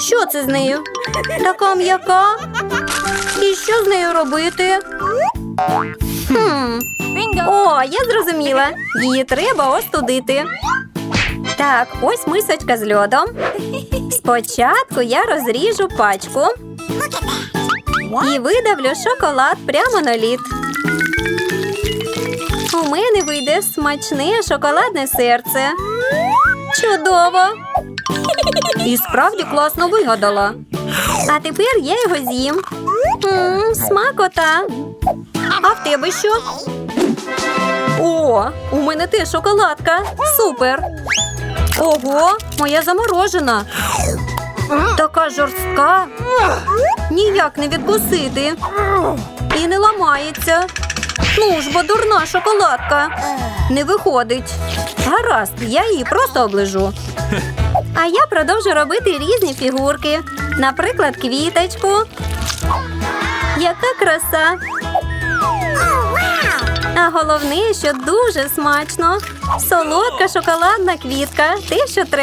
Що це з нею? Така м'яка. І що з нею робити? Хм. О, я зрозуміла. Її треба остудити. Так, ось мисочка з льодом. Спочатку я розріжу пачку і видавлю шоколад прямо на лід. У мене вийде смачне шоколадне серце. Чудово! І справді класно вигадала. А тепер я його з'їм. Смакота. А в тебе що? О, у мене теж шоколадка. Супер. Ого, моя заморожена. Така жорстка. Ніяк не відкусити. І не ламається. Ну ж, бо дурна шоколадка. Не виходить. Гаразд, я її просто оближу. А я продовжу робити різні фігурки. Наприклад, квіточку. Яка краса! А головне, що дуже смачно. Солодка шоколадна квітка. Те, що треба.